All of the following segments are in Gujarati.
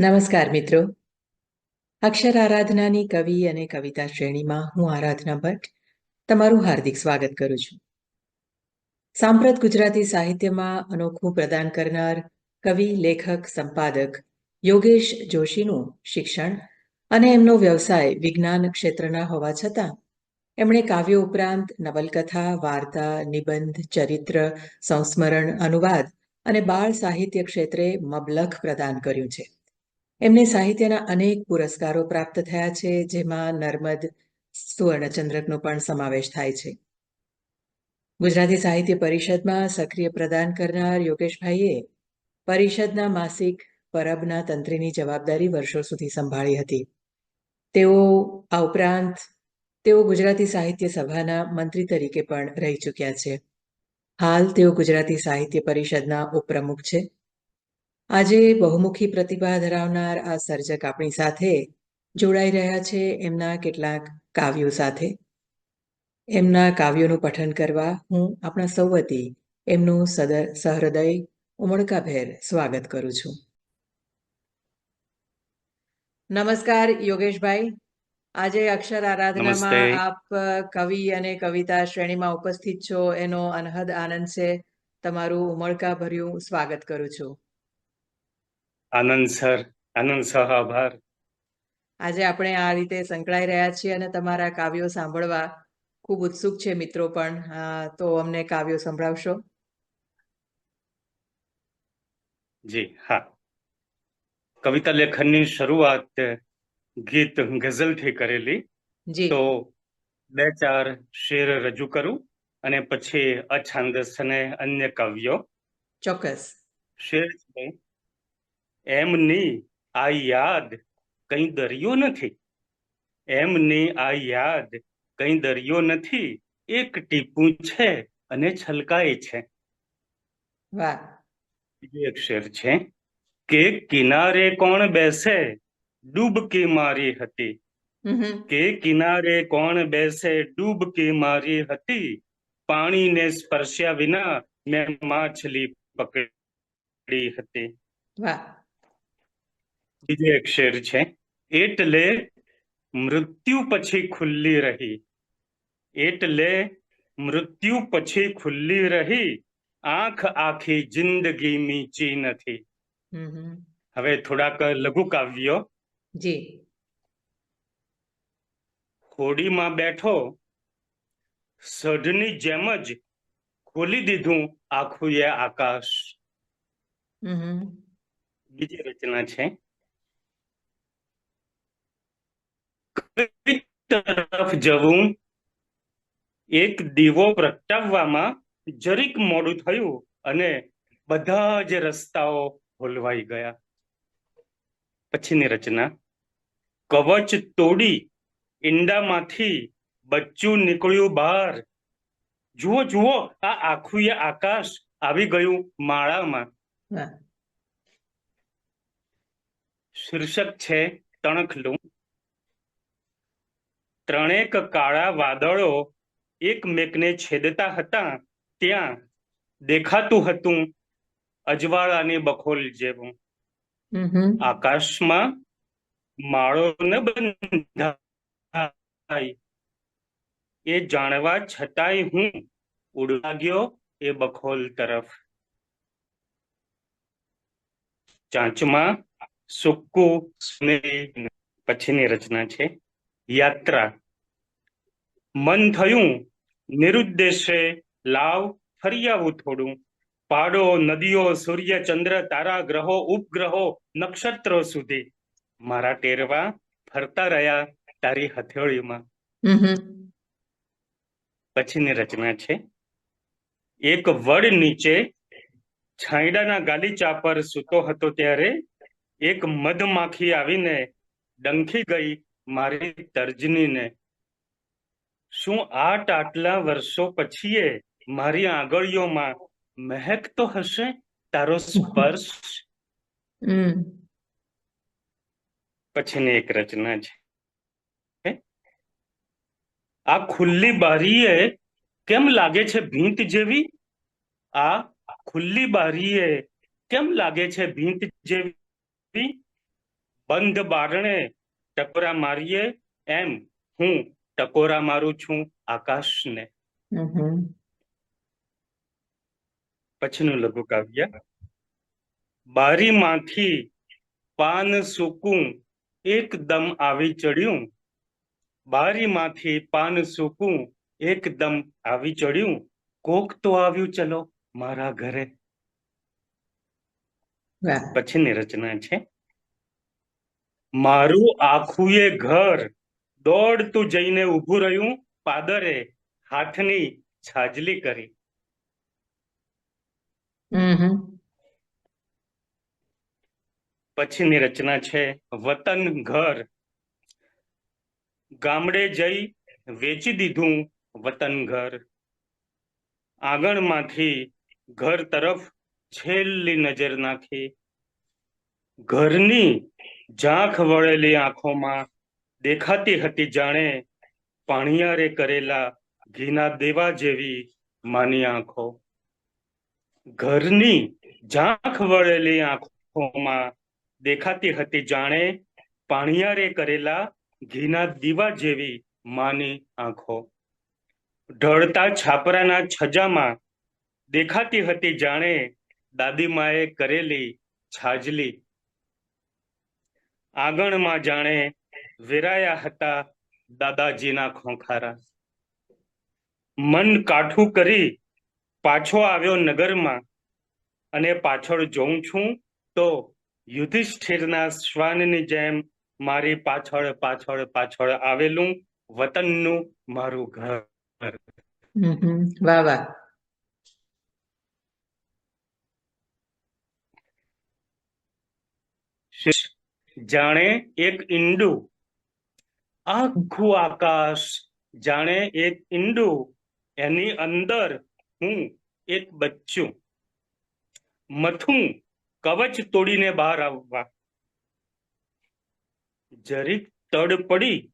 નમસ્કાર મિત્રો. અક્ષર આરાધનાની કવિ અને કવિતા શ્રેણીમાં હું આરાધના ભટ્ટ તમારું હાર્દિક સ્વાગત કરું છું. સાંપ્રત ગુજરાતી સાહિત્યમાં અનોખું પ્રદાન કરનાર કવિ, લેખક, સંપાદક યોગેશ જોશીનું શિક્ષણ અને એમનો વ્યવસાય વિજ્ઞાન ક્ષેત્રના હોવા છતાં એમણે કાવ્યો ઉપરાંત નવલકથા, વાર્તા, નિબંધ, ચરિત્ર, સંસ્મરણ, અનુવાદ અને બાળ સાહિત્ય ક્ષેત્રે મબલખ પ્રદાન કર્યું છે. એમને સાહિત્યના અનેક પુરસ્કારો પ્રાપ્ત થયા છે, જેમાં નર્મદ, સુવર્ણચંદ્રકનો પણ સમાવેશ થાય છે. ગુજરાતી સાહિત્ય પરિષદમાં સક્રિય પ્રદાન કરનાર યોગેશભાઈએ પરિષદના માસિક પરબના તંત્રીની જવાબદારી વર્ષો સુધી સંભાળી હતી. તેઓ આ ઉપરાંત તેઓ ગુજરાતી સાહિત્ય સભાના મંત્રી તરીકે પણ રહી ચૂક્યા છે. હાલ તેઓ ગુજરાતી સાહિત્ય પરિષદના ઉપપ્રમુખ છે. આજે બહુમુખી પ્રતિભા ધરાવનાર આ સર્જક આપણી સાથે જોડાઈ રહ્યા છે એમના કેટલાક કાવ્યો સાથે. એમના કાવ્યોનું પઠન કરવા હું આપણા સૌ વતી એમનું સદર સહૃદય ઉમળકાભેર સ્વાગત કરું છું. નમસ્કાર યોગેશભાઈ. આજે અક્ષર આરાધનામાં આપ કવિ અને કવિતા શ્રેણીમાં ઉપસ્થિત છો. એનો અનહદ આનંદ છે. તમારું ઉમળકાભર્યું સ્વાગત કરું છું. આનંદ સર આનંદ સહ આભાર આજે આપણે આ રીતે સંકળાઈ રહ્યા છીએ અને તમારા કાવ્યો સાંભળવા ખૂબ ઉત્સુક છે મિત્રો પણ. તો અમને કાવ્યો સંભળાવશો. જી હા. કવિતા લેખનની શરૂઆત ગીત ગઝલથી કરેલી. જી. તો બે ચાર શેર રજૂ કરું અને પછી અછાંદસ અને અન્ય કાવ્યો. ચોક્કસ. શેર છે એમની આ યાદ કઈ દરિયો નથી. એમની આ યાદ કઈ દરિયો નથી. એક ટીપું છે અને છલકાય છે. વાહ. બીજો એક છે કે કિનારે કોણ બેસે? ડૂબકી મારી હતી. કે કિનારે કોણ બેસે? ડૂબકી મારી હતી. પાણીને સ્પર્શ્યા વિના મેં માછલી પકડી હતી. વાહ. બીજો એક શેર છે એટલે મૃત્યુ પછી ખુલ્લી રહી. એટલે મૃત્યુ પછી ખુલ્લી રહી આંખ આખી જિંદગી મીચી નથી. હવે થોડાક લઘુ કાવ્યો. જી. હોડીમાં બેઠો સઢની જેમ જ ખોલી દીધું આખું એ આકાશ. બીજી રચના છે. તરફ જવું એક દીવો પ્રગટાવવામાં જરીક મોડું થયું અને બધા જ રસ્તાઓ ભૂલવાઈ ગયા. પછીની રચના. કવચ તોડી ઈંડામાંથી બચ્ચું નીકળ્યું બહાર. જુઓ જુઓ આ આખું આકાશ આવી ગયું માળામાં. શીર્ષક છે તણખલું ત્રણેક કાળા વાદળો એકમેકને છેદતા હતા ત્યાં દેખાતું હતું અજવાળાની બખોલ જેવું. આકાશમાં માળો ન બંધાય. એ જાણવા છતાંય હું ઉડવા ગયો એ બખોલ તરફ. ચાંચમાં સુક્કુ સ્નેહ પછીની રચના છે. યાત્રા. મન થયું નિરુદ્દેશે લાવ ફરી આવું થોડું. પાડો નદીઓ સૂર્ય ચંદ્ર તારા ગ્રહો ઉપગ્રહો નક્ષત્રો સુધી. મારા ટેરવા ફરતા રહ્યા તારી હથેળીમાં પછીની રચના છે. એક વડ નીચે છાંયડાના ગાલીચા પર સૂતો હતો ત્યારે એક મધમાખી આવીને ડંખી ગઈ મારી તર્જનીને. શું આટ આટલા વર્ષો પછીએ મારી આંગળીઓમાં મહેક તો હશે? તારો સ્પર્શ? પછીની એક રચના છે. આ ખુલ્લી બારીએ કેમ લાગે છે ભીંત જેવી? આ ખુલ્લી બારીએ કેમ લાગે છે ભીંત જેવી? બંધ બારણે ટકોરા મારીએ એમ હું ટકોરા મારું છું આકાશને. પછીનું લઘુ કાવ્ય. બારીમાંથી પાન સૂકું એકદમ આવી ચડ્યું. બારીમાંથી પાન સૂકું એકદમ આવી ચડ્યું. કોક તો આવ્યું ચલો મારા ઘરે. પછીની રચના છે. મારું આખું એ ઘર દોડતું જઈને ઊભું રહ્યું પાદરે હાથની છાજલી કરી. પછીની રચના છે વતન ઘર. ગામડે જઈ વેચી દીધું વતન ઘર. આંગણમાંથી ઘર તરફ છેલ્લી નજર નાખી. ઘરની ઝાંખ વળેલી આંખોમાં દેખાતી હતી જાણે પાણિયારે કરેલા ઘીના દેવા જેવી માની આંખો. ઘરની ઝાંખ વળેલી આંખોમાં દેખાતી હતી જાણે પાણિયારે કરેલા ઘીના દીવા જેવી માની આંખો. ઢળતા છાપરાના છજામાં દેખાતી હતી જાણે દાદીમાએ કરેલી છાજલી. આંગણમાં જાણે વેરાયા હતા દાદાજીના ખોખારા. મન કાઠું કરી પાછો આવ્યો નગરમાં અને પાછળ જોઉં છું તો યુધિષ્ઠિરના શ્વાનની જેમ મારી પાછળ પાછળ પાછળ આવેલું વતનનું મારું ઘર. વાહ વાહ. જાણે એક ઈંડું આખું આકાશ જાણે એક ઈંડુ એની અંદર હું એક બચ્ચું. મથું કવચ તોડીને બહાર આવવા. જરીક તડ પડી,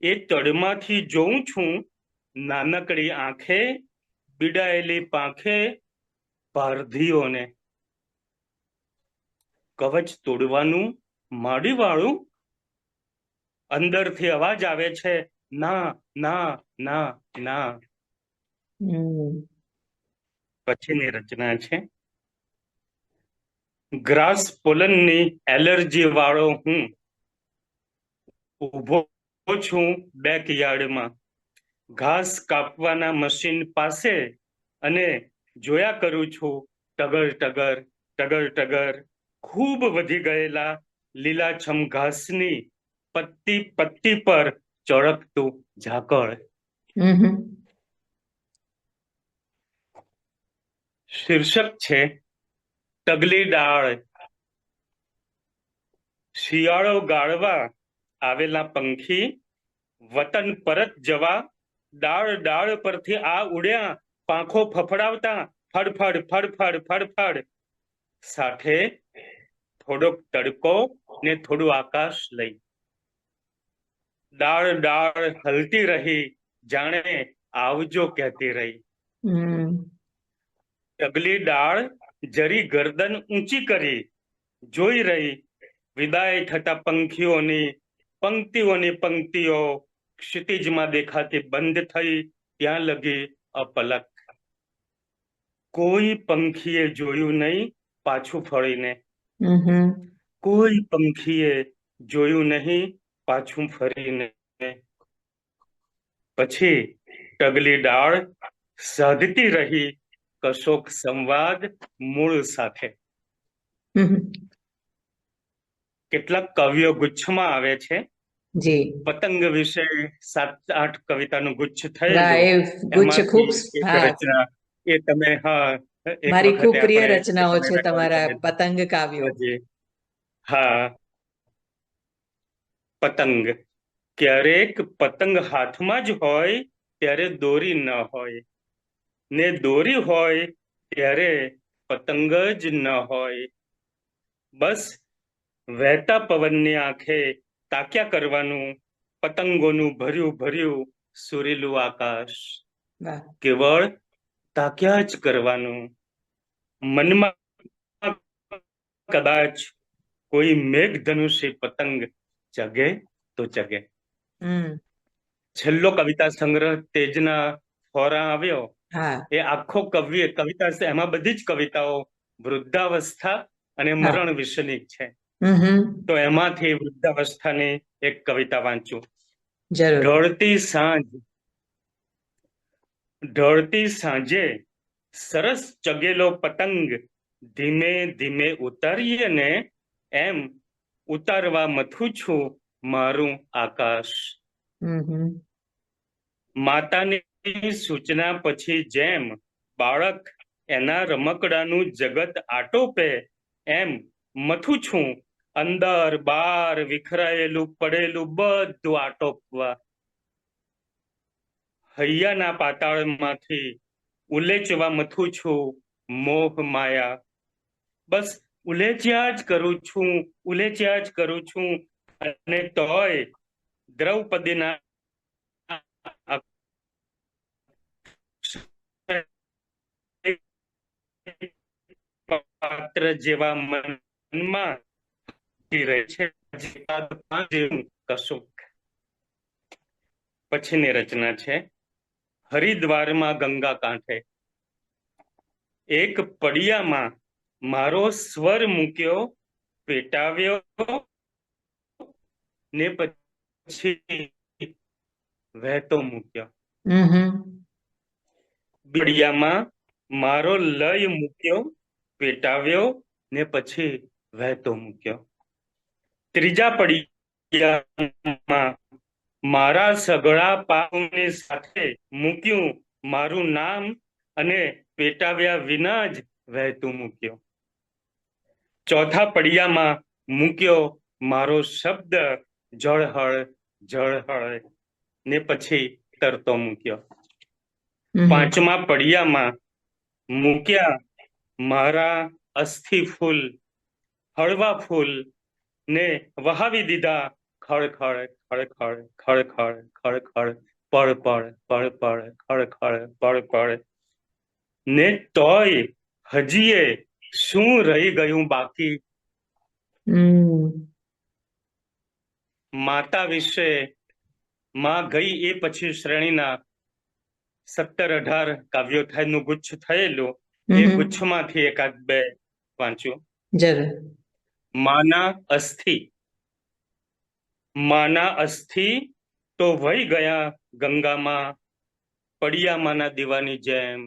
એ તડમાંથી જોઉં છું નાનકડી આંખે બીડાયેલી પાંખે, પારધીઓને. કવચ તોડવાનું માડી વાળું અંદરથી અવાજ આવે છે ના ના ના ના. પછીની રચના છે. ગ્રાસ પોલનની એલર્જી વાળો હું. ઊભો છું બેકયાર્ડમાં. ઘાસ કાપવાના મશીન પાસે અને જોયા કરું છું ટગર ટગર ટગર ટગર. ખૂબ વધી ગયેલા લીલાછમ ઘાસની પત્તી પત્તી પર ચળકતું ઝાકળ. શીર્ષક છે તગલી ડાળ શિયાળો ગાળવા આવેલા પંખી વતન પરત જવા ડાળ ડાળ પરથી આ ઉડ્યા પાંખો ફફડાવતા ફડફડ ફડફડ ફડફડ સાથે થોડોક તડકો ને થોડું આકાશ લઈ. ડાળ ડાળ હલતી રહી જાણે આવજો કહેતી રહી. અગલી ડાળ જરી ગરદન ઊંચી કરી જોઈ રહી વિદાય થતા પંખીઓની પંક્તિઓની પંક્તિઓ ક્ષિતિજમાં દેખાતી બંધ થઈ ત્યાં લગી અપલક. કોઈ પંખીએ જોયું નહીં પાછું ફળીને. કોઈ પંખીએ જોયું નહીં પાછું ફરીને પછી ટગલી ડાળ સાધતી રહી કશોક સંવાદ મૂળ સાથે. કેટલાક કવિઓ ગુચ્છમાં આવે છે. જી. પતંગ વિશે સાત આઠ કવિતાનું ગુચ્છ થયેલ. ગુચ્છ ખૂબ રચના એ તમે હા મારી ખૂબ પ્રિય રચનાઓ છે તમારા પતંગ કાવ્યો. હા. પતંગ. ક્યારેક પતંગ હાથમાં જ હોય ત્યારે દોરી ન હોય. ને દોરી હોય ત્યારે પતંગ જ ન હોય. બસ વહેતા પવનની આંખે તાક્યા કરવાનું પતંગોનું ભર્યું ભર્યું સુરીલું આકાશ. કેવળ તાક્યા જ કરવાનું. મનમાં કદાચ કોઈ મેઘધનુષી પતંગ જગે તો જગે છેલ્લો કવિતા સંગ્રહ તેજના ફોરા આવ્યો. એ આખો કવિ કવિતા છે. એમાં બધી જ કવિતાઓ વૃદ્ધાવસ્થા અને મરણ વિશેની છે. તો એમાંથી વૃદ્ધાવસ્થાની એક કવિતા વાંચું. ઢળતી સાંજ ઢળતી સાંજે સરસ ચગેલો પતંગ ધીમે ધીમે ઉતારીએ ને એમ ઉતારવા મથું છું મારું આકાશ. માતાની સૂચના પછી જેમ બાળક એના રમકડાનું જગત આટોપે એમ મથું છું અંદર બાર વિખરાયેલું પડેલું બધું આટોપવા. હૈયાના પાતાળમાંથી ઉલેચવા મથું છું મોહ માયા. બસ ઉલેચ્યા જ કરું છું, ઉલેચ્યા જ કરું છું. અને તોય દ્રૌપદીના પાત્ર જેવા મનમાં પછીની રચના છે, હરિદ્વારમાં ગંગા કાંઠે. એક પડિયામાં મારો સ્વર મૂક્યો પેટાવ્યો ને પછી વહેતો મૂક્યો. હમ મારો લય મૂક્યો પેટાવ્યો ને પછી વહેતો મૂક્યો. ત્રીજા પડિયામાં મારા સગળા પાપની સાથે મૂક્યું મારું નામ અને પેટાવ્યા વિના જ વહેતું મૂક્યો. ચોથા પડિયામાં મૂક્યો મારો શબ્દ જળહળ જળહળ ને પછી તરતો મૂક્યો. પાંચમા પડિયામાં મૂક્યા મારા અસ્થિ ફૂલ હળવા ફૂલ ને વહાવી દીધા ખળખળ ખળખળ ખળખળ ખળખળ પળપળ પળપળ પળ પળ ખળખળ પળપળ પળ ને તોય હજીએ શું રહી ગયું બાકી? માતા વિશે માં ગઈ એ પછી શ્રેણીના સત્તર અઢાર કાવ્યો થાયનું ગુચ્છ થયેલું એ ગુચ્છમાંથી એકાદ બે વાંચ્યું. માના અસ્થિ. માના અસ્થિ તો વહી ગયા ગંગામાં પડિયામાંના દીવાની જેમ.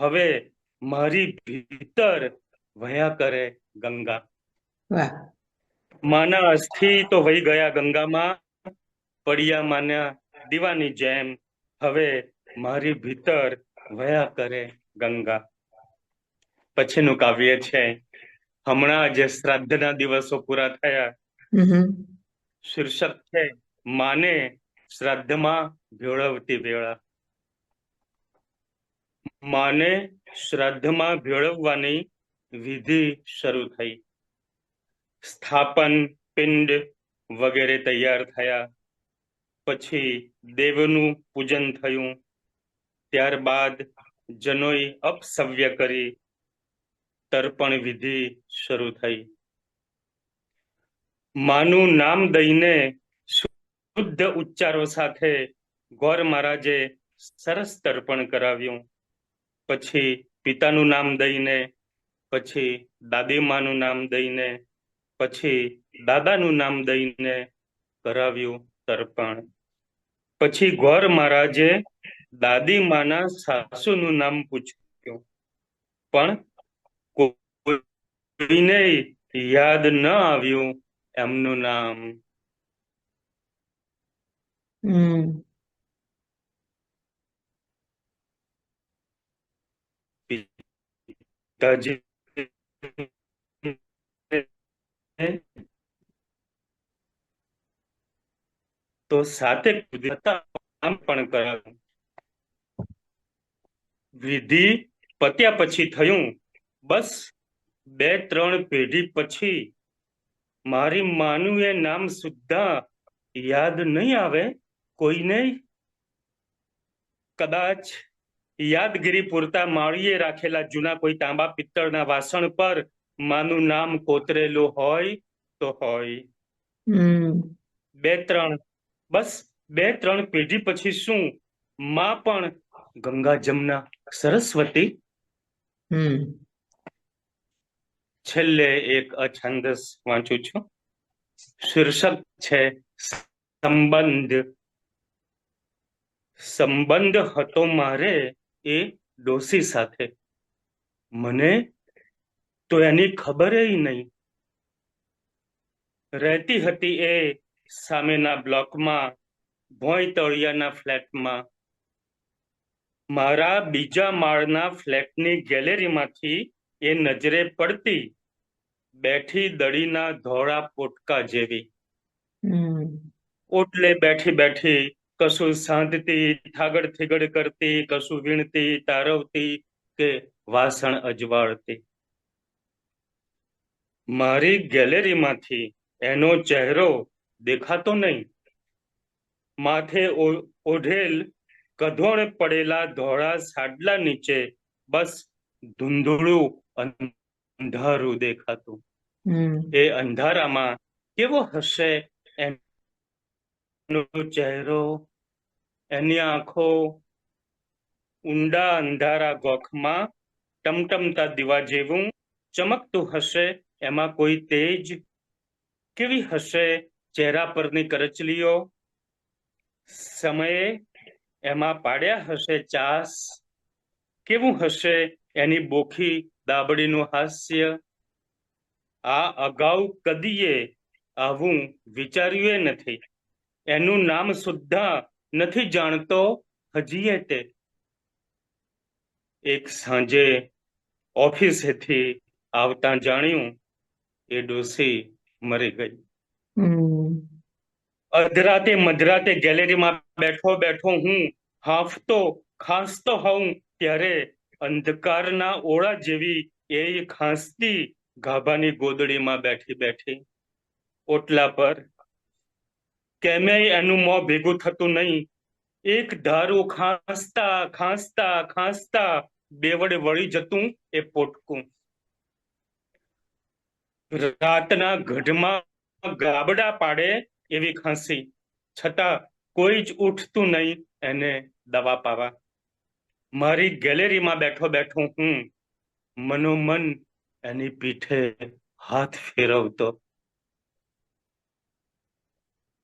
હવે મારી ભીતર વયા કરે ગંગા. માના અસ્થિ તો વહી ગયા ગંગામાં પડિયામાંના દીવાની જેમ. હવે મારી ભીતર વયા કરે ગંગા. પછીનું કાવ્ય છે હમણાં જે શ્રાદ્ધના દિવસો પૂરા થયા શીર્ષક છે માને શ્રાદ્ધમાં ભેળવતી વેળા. માને શ્રાદ્ધમાં ભેળવવાની વિધિ શરૂ થઈ. સ્થાપન, પિંડ વગેરે તૈયાર થયા. પછી દેવનું પૂજન થયું. ત્યારબાદ જનોઈ અપસવ્ય કરી. તર્પણ વિધિ શરૂ થઈ. માનું નામ દઈને શુદ્ધ ઉચ્ચારો સાથે ગોર મહારાજે સરસ તર્પણ કરાવ્યું. પછી પિતાનું નામ દઈને, પછી દાદીમાનું નામ દઈને, પછી દાદાનું નામ દઈને કરાવ્યું તર્પણ. પછી ગોર મહારાજે દાદીમાના સાસુનું નામ પૂછ્યું. પણ કોઈને યાદ ન આવ્યું એમનું નામ. પિતાજી તો સાથે કામ પણ કરાવ્યું વિધિ પત્યા પછી થયું બસ બે ત્રણ પેઢી પછી મારી માનું એ નામ સુદ્ધા યાદ નહીં આવે કોઈને કદાચ યાદગીરી પૂરતા માળીએ રાખેલા જૂના કોઈ તાંબા પિત્તળના વાસણ પર માનું નામ કોતરેલું હોય તો હોય. બે ત્રણ બસ બે ત્રણ પેઢી પછી શું? માં પણ ગંગા જમના સરસ્વતી? છેલ્લે એક અછંદસ વાંચું છું. શીર્ષક છે સંબંધ. સંબંધ હતો મારે એ ડોસી સાથે. મને તો એની ખબર નહીં. રહેતી હતી એ સામેના બ્લોકમાં ભોંય તળિયાના ફ્લેટમાં. મારા બીજા માળના ફ્લેટની ગેલેરીમાંથી એ નજરે પડતી બેઠી દડીના ધોળા પોટકા જેવી. ઓટલે બેઠી બેઠી કશું સાંધતી થાગડ થીગડ કરતી કશું વીણતી તારવતી કે વાસણ અજવાળતી. મારી ગેલેરીમાંથી એનો ચહેરો દેખાતો નહીં. માથે ઓઢેલ કધોણ પડેલા ધોળા સાડલા નીચે બસ ધૂંધળું અંધારું દેખાતું. એ અંધારામાં કેવો હશે? એનો ચહેરો એની આંખો ઊંડા અંધારા ગોખમાં ટમટમતા દીવા જેવું ચમકતું હશે, એમાં કોઈ તેજ કેવી હશે? ચહેરા પરની કરચલીઓ સમયે એમાં પાડ્યા હશે, ચાસ કેવું હશે? એની બોખી દાબડીનું હાસ્ય. આ અગાઉ કદીએ આવું વિચાર્યું નથી. એનું નામ સુદ્ધા નથી જાણતો હજીએ તે. એક સાંજે ઓફિસેથી આવતા જાણ્યું એ ડોસી મરી ગઈ. અધરાતે મધરાતે ગેલેરીમાં બેઠો બેઠો હું હાંફતો ખાંસતો હોઉં ત્યારે અંધકારના ઓળા જેવી એ ખાંસતી ગાભાની ગોદડીમાં બેઠી બેઠી ઓટલા પર કેમેય એનું મોં ભેગું થતું નહીં? એક ધારું ખાંસતા ખાંસતા ખાંસતા બેવડે વળી જતું એ પોટકું. રાતના ગઢમાં ગાબડા પાડે એવી ખાંસી. છતાં કોઈ જ ઉઠતું નહીં એને દવા પાવા. મારી ગેલેરીમાં બેઠો બેઠો હું મનોમન એની પીઠે હાથ ફેરવતો.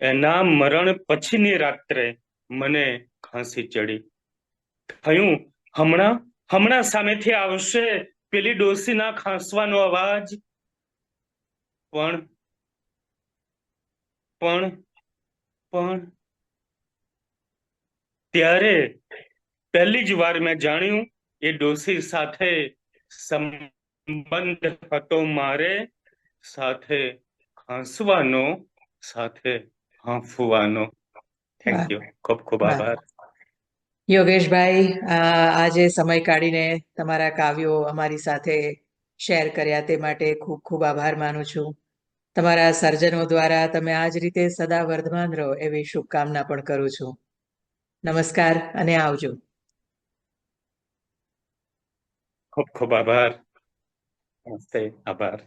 એના મરણ પછીની રાત્રે મને ખાંસી ચડી. થયું, હમણાં હમણાં સામેથી આવશે પેલી ડોસીના ખાંસવાનો અવાજ. પણ પણ પણ, ત્યારે પહેલી જ વાર મેં જાણ્યું, એ ડોસી સાથે સંબંધ હતો મારે સાથે ખાંસવાનો સાથે. હાંફવાનો થેન્ક યુ ખૂબ ખૂબ આભાર. યોગેશભાઈ આજે સમય કાઢીને તમારા કાવ્યો અમારી સાથે શેર કર્યા તે માટે ખૂબ ખૂબ આભાર માનું છું. તમારા સર્જનો દ્વારા તમે આ જ રીતે સદા વર્ધમાન રહો એવી શુભકામના પણ કરું છું. નમસ્કાર અને આવજો. ખૂબ ખૂબ આભાર. નમસ્તે. આભાર.